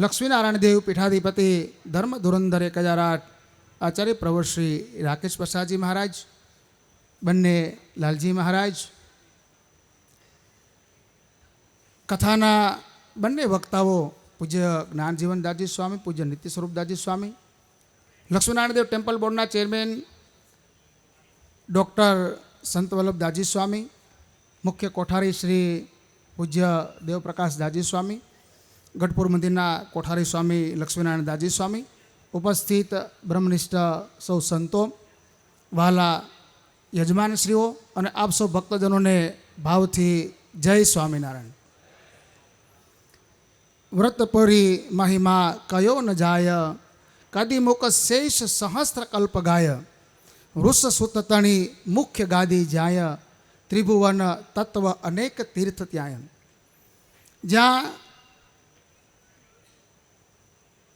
લક્ષ્મીનારાયણ દેવ પીઠાધિપતિ ધર્મ ધુરંધર એક હજાર આચાર્ય પ્રવર શ્રી રાકેશ પ્રસાદજી મહારાજ, બંને લાલજી મહારાજ. કથાના બંને વક્તાઓ પૂજ્ય જ્ઞાનજીવન દાજી સ્વામી, પૂજ્ય નિત્ય સ્વરૂપ દાજી સ્વામી, લક્ષ્મીનારાયણ દેવ ટેમ્પલ બોર્ડના ચેરમેન ડૉક્ટર સંત વલ્લભ દાજી સ્વામી, મુખ્ય કોઠારી શ્રી પૂજ્ય દેવપ્રકાશ દાજી સ્વામી ગઢપુર મંદિરના કોઠારી સ્વામી લક્ષ્મીનારાયણ દાજી સ્વામી, ઉપસ્થિત બ્રહ્મનિષ્ઠ સૌ સંતો, વહાલા યજમાનશ્રીઓ અને આપ સૌ ભક્તજનોને ભાવથી જય સ્વામિનારાયણ. વ્રતપરી મહિમા કયો ન જાય કદિમુક શેષ સહસ્ત્ર કલ્પ ગાય, વૃષ સુતતણી મુખ્ય ગાદી જાય, ત્રિભુવન તત્વ અનેક તીર્થ ત્યાય. જ્યાં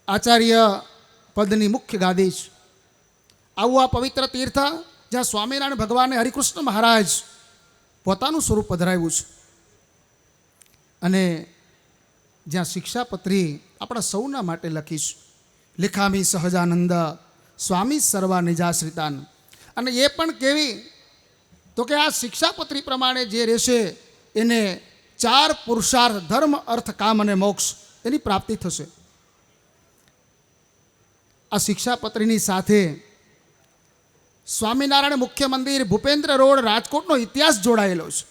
આચાર્ય પદની મુખ્ય ગાદી છે આવું આ પવિત્ર તીર્થ જ્યાં સ્વામિનારાયણ ભગવાને હરિકૃષ્ણ મહારાજ પોતાનું સ્વરૂપ પધરાવ્યું છે. અને જ્યાં શિક્ષાપત્રી આપણા સૌના માટે લખીશ લેખામી સહજાનંદ સ્વામી સર્વા નિજાશ્રિતાન અને એ પણ કેવી, તો કે આ શિક્ષાપત્રી પ્રમાણે જે રહેશે, એને ચાર પુરુષાર્થ, ધર્મ, અર્થ, કામ અને મોક્ષ એની પ્રાપ્તિ થશે. આ શિક્ષાપત્રીની સાથે સ્વામિનારાયણ મુખ્ય મંદિર ભૂપેન્દ્ર રોડ રાજકોટનો ઇતિહાસ જોડાયેલો છે.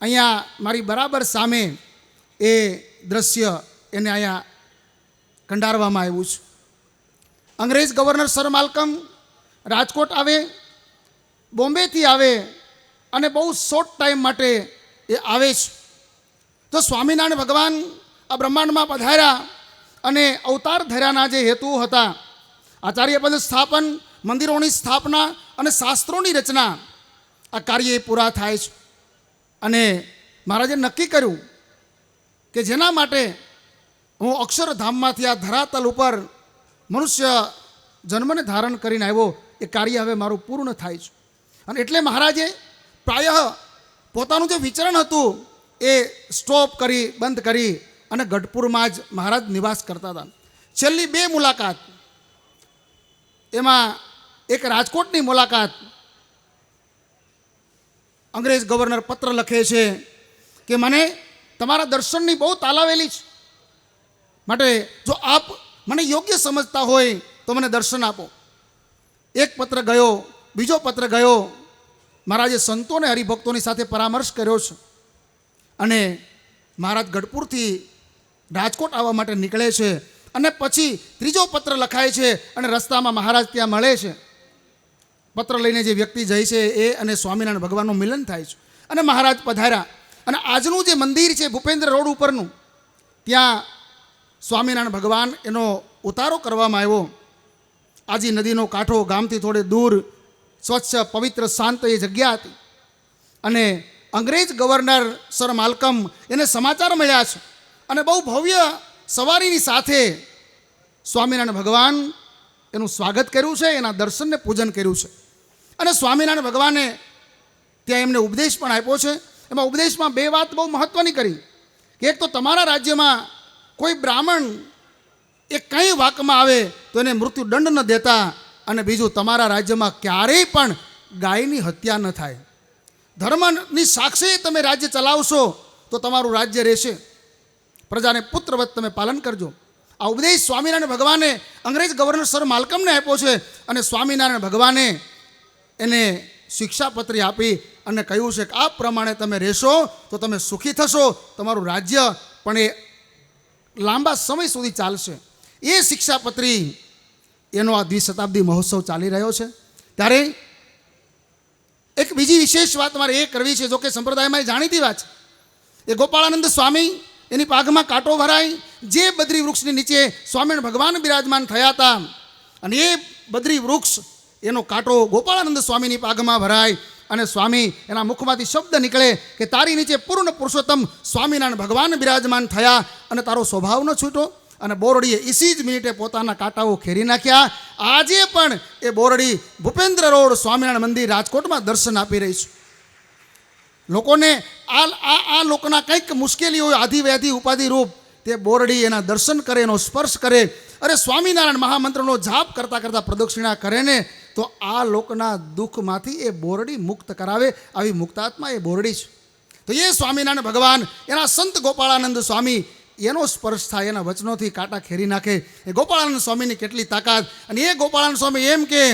અહીંયા મારી બરાબર સામે એ દ્રશ્ય એને અહીંયા કંડારવામાં આવ્યું છે. અંગ્રેજ ગવર્નર સર માલકમ રાજકોટ આવે, બોમ્બેથી આવે અને બહુ શોર્ટ ટાઈમ માટે એ આવે છે. તો સ્વામિનારાયણ ભગવાન આ બ્રહ્માંડમાં પધાર્યા અને અવતાર ધર્યાના જે હેતુઓ હતા આચાર્ય પદ સ્થાપન, મંદિરોની સ્થાપના અને શાસ્ત્રોની રચના, આ કાર્ય પૂરા થાય છે. અને મહારાજે નક્કી કર્યું કે જેના માટે હું અક્ષરધામમાંથી આ ધરાતલ ઉપર મનુષ્ય જન્મને ધારણ કરીને આવ્યો, એ કાર્ય હવે મારું પૂર્ણ થાય છે. અને એટલે મહારાજે પ્રાય પોતાનું જે વિચરણ હતું, એ સ્ટોપ કરી, બંધ કરી અને ગઢપુરમાં જ મહારાજ નિવાસ કરતા હતા. છેલ્લી બે મુલાકાત. એમાં એક રાજકોટની મુલાકાત. અંગ્રેજ ગવર્નર પત્ર લખે છે કે મને તમારા દર્શનની બહુ તાલાવેલી છે. માટે જો આપ મને યોગ્ય સમજતા હોય તો મને દર્શન આપો. એક પત્ર ગયો, બીજો પત્ર ગયો. મહારાજે સંતો અને હરિભક્તોની સાથે પરામર્શ કર્યો છે. અને મહારાજ ગઢપુરથી રાજકોટ આવવા માટે નીકળે છે અને પછી ત્રીજો પત્ર લખાય છે અને રસ્તામાં મહારાજ ત્યાં મળે છે. પત્ર લઈને જે વ્યક્તિ જાય છે એ અને સ્વામિનારાયણ ભગવાનનું મિલન થાય છે. અને મહારાજ પધાર્યા. અને આજનું જે મંદિર છે ભૂપેન્દ્ર રોડ ઉપરનું, ત્યાં સ્વામિનારાયણ ભગવાન એનો ઉતારો કરવામાં આવ્યો. આજી નદીનો કાંઠો ગામથી થોડે દૂર, સ્વચ્છ, પવિત્ર, શાંત એ જગ્યા હતી. અને અંગ્રેજ ગવર્નર સર માલકમ એને સમાચાર મળ્યા છે. અને બહુ ભવ્ય સવારીની સાથે સ્વામિનારાયણ ભગવાન એનું સ્વાગત કર્યું છે, એના દર્શનને પૂજન કર્યું છે. અને સ્વામિનારાયણ ભગવાને ત્યાં એમને ઉપદેશ પણ આપ્યો છે. એમાં ઉપદેશમાં બે વાત બહુ મહત્ત્વની કરી. કે એક તો તમારા રાજ્યમાં કોઈ બ્રાહ્મણ એ કંઈ વાકમાં આવે તો એને મૃત્યુદંડ ન દેતા અને બીજું તમારા રાજ્યમાં ક્યારેય પણ ગાયની હત્યા ન થાય. ધર્મની સાક્ષી તમે રાજ્ય ચલાવશો તો તમારું રાજ્ય રહેશે. પ્રજાને પુત્રવત તમે પાલન કરજો. આ ઉપદેશ સ્વામિનારાયણ ભગવાને અંગ્રેજ ગવર્નર સર માલકમને આપ્યો છે અને સ્વામિનારાયણ ભગવાને એને શિક્ષાપત્રી આપી અને કહ્યું છે કે આ પ્રમાણે તમે રહેશો તો તમે સુખી થશો, તમારું રાજ્ય પણ એ લાંબા સમય સુધી ચાલશે. એ શિક્ષાપત્રી એનો આ દ્વિશતાબ્દી મહોત્સવ ચાલી રહ્યો છે. ત્યારે એક બીજી વિશેષ વાત મારે એ કરવી છે જો કે સંપ્રદાયમાં એ જાણીતી વાત છે. એ ગોપાળાનંદ સ્વામી એની પાઘમાં કાંટો ભરાય જે બદ્રી વૃક્ષની નીચે સ્વામિનારાયણ ભગવાન બિરાજમાન થયા હતા, અને એ બદ્રી વૃક્ષ, એનો કાંટો ગોપાળાનંદ સ્વામીની પાઘમાં ભરાય અને સ્વામી એના મુખમાંથી શબ્દ નીકળે કે તારી નીચે પૂર્ણ પુરુષોત્તમ સ્વામિનારાયણ ભગવાન બિરાજમાન થયા, અને તારો સ્વભાવ ન છૂટો. અને બોરડીએ ઈસી જ મિનિટે પોતાના કાંટાઓ ખેરી નાખ્યા. આજે પણ એ બોરડી ભૂપેન્દ્ર રોડ સ્વામિનારાયણ મંદિર રાજકોટમાં દર્શન આપી રહી છે. લોકોને આ આ આ લોકોના કંઈક મુશ્કેલી હોય આધિ ઉપાધિ રૂપ તે બોરડી એના દર્શન કરે, એનો સ્પર્શ કરે. અરે સ્વામિનારાયણ મહામંત્રનો જાપ કરતાં કરતાં પ્રદક્ષિણા કરે ને, તો આ લોકના દુઃખમાંથી એ બોરડી મુક્ત કરાવે. આવી મુક્તાત્મા એ બોરડી છે. તો એ સ્વામિનારાયણ ભગવાન, એના સંત ગોપાળાનંદ સ્વામી, એનો સ્પર્શ થાય, એના વચનોથી કાંટા ખેરી નાખે. એ ગોપાળાનંદ સ્વામીની કેટલી તાકાત. અને એ ગોપાળાનંદ સ્વામી એમ કે,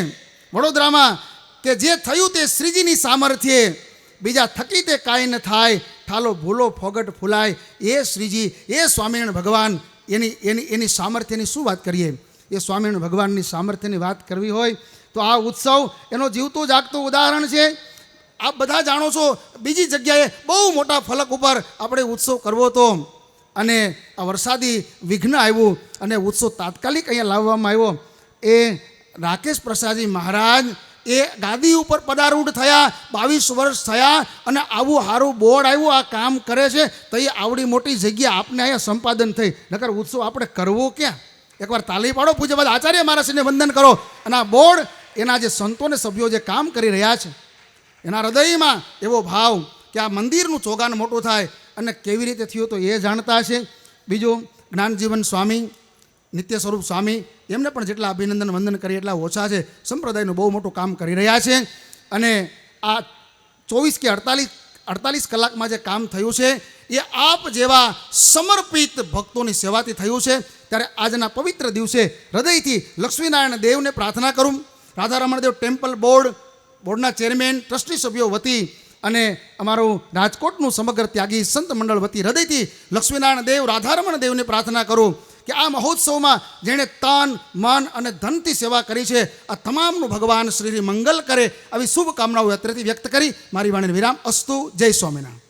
વડોદરામાં કે જે થયું તે શ્રીજીની સામર્થ્યે બીજા થકી તે કાંઈ ન થાય. ઠાલો ભૂલો ફોગટ ફૂલાય. એ શ્રીજી, એ સ્વામિનારાયણ ભગવાન, એની એની એની સામર્થ્યની શું વાત કરીએ? એ સ્વામિનારાયણ ભગવાનની સામર્થ્યની વાત કરવી હોય તો આ ઉત્સવ એનો જીવતું જાગતું ઉદાહરણ છે. આપ બધા જાણો છો, બીજી જગ્યાએ બહુ મોટા ફલક ઉપર આપણે ઉત્સવ કરવો હતો. અને આ વરસાદી વિઘ્ન આવ્યું અને ઉત્સવ તાત્કાલિક અહીંયા લાવવામાં આવ્યો. એ રાકેશ પ્રસાદજી મહારાજ એ ગાદી ઉપર પદારૂઢ થયા, બાવીસ વર્ષ થયા અને આવું સારું બોર્ડ આવ્યું, આ કામ કરે છે, તો એ આવડી મોટી જગ્યા આપને અહીંયા સંપાદન થઈ. નકર ઉત્સવ આપણે કરવો ક્યાં? એકવાર તાલી પાડો પૂજ્યપાદ આચાર્ય મહારાજને વંદન કરો. અને આ બોર્ડ એના જે સંતોને સભ્યો જે કામ કરી રહ્યા છે, એના હૃદયમાં એવો ભાવ કે આ મંદિરનું ચોગાન મોટું થાય. અને કેવી રીતે થયું તો એ જાણતા હશે. બીજું, જ્ઞાનજીવન સ્વામી નિત્ય સ્વરૂપ સ્વામી એમને પણ જેટલા અભિનંદન, વંદન કરીએ એટલા ઓછા છે. સંપ્રદાયનું બહુ મોટું કામ કરી રહ્યા છે. અને આ ચોવીસ કે અડતાલીસ અડતાલીસ કલાકમાં જે કામ થયું છે, એ આપ જેવા સમર્પિત ભક્તોની સેવાથી થયું છે. ત્યારે આજના પવિત્ર દિવસે હૃદયથી લક્ષ્મીનારાયણ દેવને પ્રાર્થના કરું. રાધારમણ દેવ ટેમ્પલ બોર્ડ, બોર્ડના ચેરમેન, ટ્રસ્ટી સભ્યો વતી અને અમારું રાજકોટનું સમગ્ર ત્યાગી સંત મંડળ વતી હૃદયથી લક્ષ્મીનારાયણ દેવ, રાધારમણ દેવને પ્રાર્થના કરું. કે આ મહોત્સવમાં જેણે તન, મન અને ધનથી સેવા કરી છે, આ તમામનું ભગવાન શ્રી મંગલ કરે, આવી શુભકામનાઓ અત્રેથી વ્યક્ત કરી. મારી વાણીને વિરામ, અસ્તુ, જય સ્વામિનારાયણ.